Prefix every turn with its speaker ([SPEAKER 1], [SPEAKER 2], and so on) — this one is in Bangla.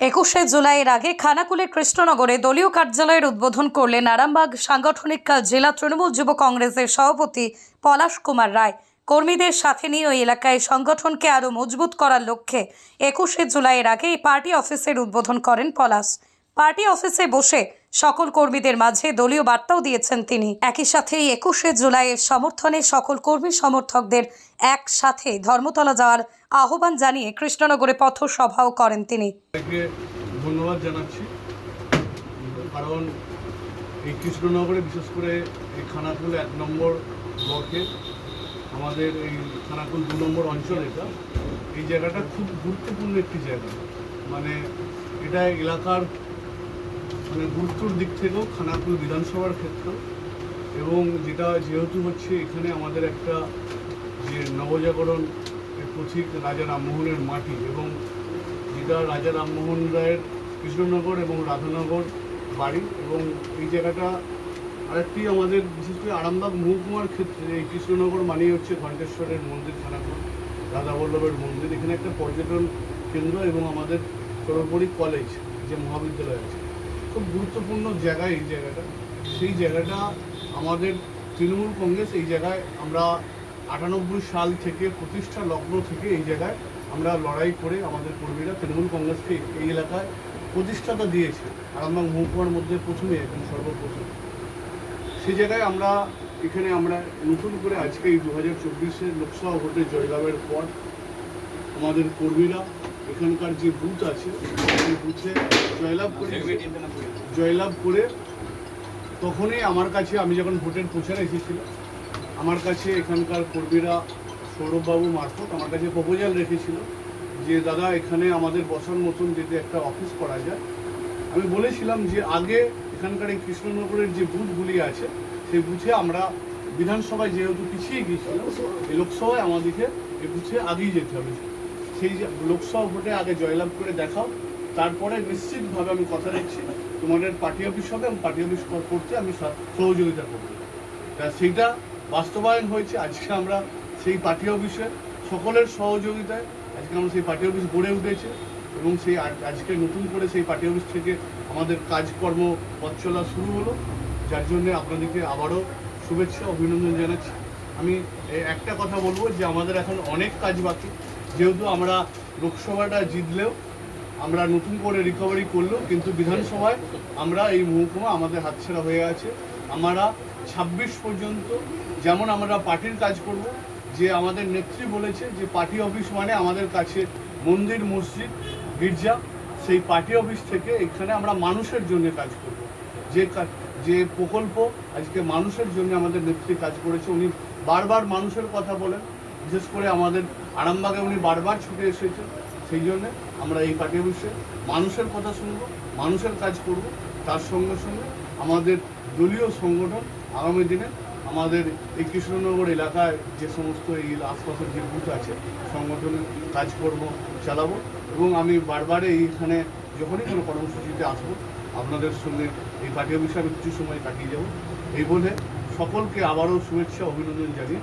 [SPEAKER 1] একুশে জুলাইয়ের আগে খানাকুলের কৃষ্ণনগরে দলীয় কার্যালয়ের উদ্বোধন করলেন আরামবাগ সাংগঠনিক জেলা তৃণমূল যুব কংগ্রেসের সভাপতি পলাশ কুমার রায়। কর্মীদের সাথে নিয়ে ওই এলাকায় সংগঠনকে আরও মজবুত করার লক্ষ্যে একুশে জুলাইয়ের আগে এই পার্টি অফিসের উদ্বোধন করেন পলাশ। পার্টি অফিসে বসে সকল কর্মীদের মাঝে দলীয় বার্তাও দিয়েছেন তিনি। একই সাথে একুশে জুলাইয়ের সমর্থনে সকল কর্মী সমর্থকদের একসাথে ধর্মতলা যাওয়ার আহ্বান জানিয়ে কৃষ্ণনগরে পথসভাও করেন তিনি।
[SPEAKER 2] ধন্যবাদ জানাচ্ছি। কারণ এই কৃষ্ণনগরে বিশেষ করে এই খানাকুল এক নম্বর ব্লকে আমাদের এই খানাকুল দু নম্বর অঞ্চল এটা, এই জায়গাটা খুব গুরুত্বপূর্ণ একটি জায়গা। মানে এটা এলাকার মানে গুরুত্বর দিক থেকেও খানাকুল বিধানসভার ক্ষেত্র এবং যেটা যেহেতু হচ্ছে এখানে আমাদের একটা যে নবজাগরণ পথিক রাজা রামমোহনের মাটি এবং যেটা রাজা রামমোহন রায়ের কৃষ্ণনগর এবং রাধানগর বাড়ি এবং এই জায়গাটা আরেকটি আমাদের বিশেষ করে আরামবাগ মহকুমার ক্ষেত্রে এই কৃষ্ণনগর মানেই হচ্ছে ঘণ্টেশ্বরের মন্দির খানাকুল রাধা বল্লভের মন্দির। এখানে একটা পর্যটন কেন্দ্র এবং আমাদের সর্বোপরি কলেজ যে মহাবিদ্যালয় আছে। খুব গুরুত্বপূর্ণ জায়গা এই জায়গাটা। সেই জায়গাটা আমাদের তৃণমূল কংগ্রেস এই জায়গায় আমরা আটানব্বই সাল থেকে প্রতিষ্ঠা লগ্ন থেকে এই জায়গায় আমরা লড়াই করে আমাদের কর্মীরা তৃণমূল কংগ্রেসকে এই এলাকায় প্রতিষ্ঠাতা দিয়েছে। আরামবাগ মহকুমার মধ্যে প্রথমে এবং সর্বপ্রথম। সেই জায়গায় আমরা এখানে আমরা নতুন করে আজকে এই দু হাজার চব্বিশের লোকসভা ভোটে জয়লাভের পর আমাদের কর্মীরা এখানকার যে বুথ আছে, সেই বুথে জয়লাভ করে জয়লাভ করে তখনই আমার কাছে, আমি যখন ভোটের প্রচারে এসেছিল আমার কাছে এখানকার কর্মীরা, সৌরভবাবু মারফত আমার কাছে প্রপোজাল রেখেছিল যে, দাদা, এখানে আমাদের বসার মতন যদি একটা অফিস করা যায়। আমি বলেছিলাম যে, আগে এখানকার এই কৃষ্ণনগরের যে বুথগুলি আছে, সেই বুথে আমরা বিধানসভায় যেহেতু পিছিয়ে গিয়েছিলাম, এই লোকসভায় আমাদেরকে এই বুথে আগেই যেতে হবে। সেই লোকসভা ভোটে আগে জয়লাভ করে দেখাও, তারপরে নিশ্চিতভাবে আমি কথা দিচ্ছি, তোমাদের পার্টি অফিস হবে এবং পার্টি অফিস করতে আমি সহযোগিতা করব। তা সেইটা বাস্তবায়ন হয়েছে, আজকে আমরা সেই পার্টি অফিসে সকলের সহযোগিতায় আজকে আমরা সেই পার্টি অফিস গড়ে উঠেছে এবং সেই আজকে নতুন করে সেই পার্টি অফিস থেকে আমাদের কাজকর্ম পথ চলা শুরু হলো, যার জন্য আপনাদেরকে আবারও শুভেচ্ছা, অভিনন্দন জানাচ্ছি। আমি একটা কথা বলব যে আমাদের এখন অনেক কাজ বাকি যেহেতু আমরা লোকসভাটা জিতলেও আমরা নতুন করে রিকভারি করলেও কিন্তু বিধানসভায় আমরা এই মহকুমা আমাদের হাতছাড়া হয়ে আছে। আমরা ছাব্বিশ পর্যন্ত যেমন আমরা পার্টির কাজ করব, যে আমাদের নেত্রী বলেছে যে পার্টি অফিস মানে আমাদের কাছে মন্দির, মসজিদ, গির্জা, সেই পার্টি অফিস থেকে এখানে আমরা মানুষের জন্য কাজ করব। যে যে প্রকল্প আজকে মানুষের জন্য আমাদের নেত্রী কাজ করেছে, উনি বারবার মানুষের কথা বলেন। বিশেষ করে আমাদের আরামবাগে উনি বারবার ছুটে এসেছেন, সেই জন্যে আমরা এই পার্টি অফিসে মানুষের কথা শুনব, মানুষের কাজ করব, তার সঙ্গে সঙ্গে আমাদের দলীয় সংগঠন আগামী দিনে আমাদের এই কৃষ্ণনগর এলাকায় যে সমস্ত এই আশপাশের যে বুথ আছে, সংগঠনের কাজকর্ম চালাবো এবং আমি বারবার এইখানে যখনই কোনো কর্মসূচিতে আসব, আপনাদের সঙ্গে এই পার্টি অফিসে আমি কিছু সময় কাটিয়ে যাব। এই বলে সকলকে আবারও শুভেচ্ছা, অভিনন্দন জানিয়ে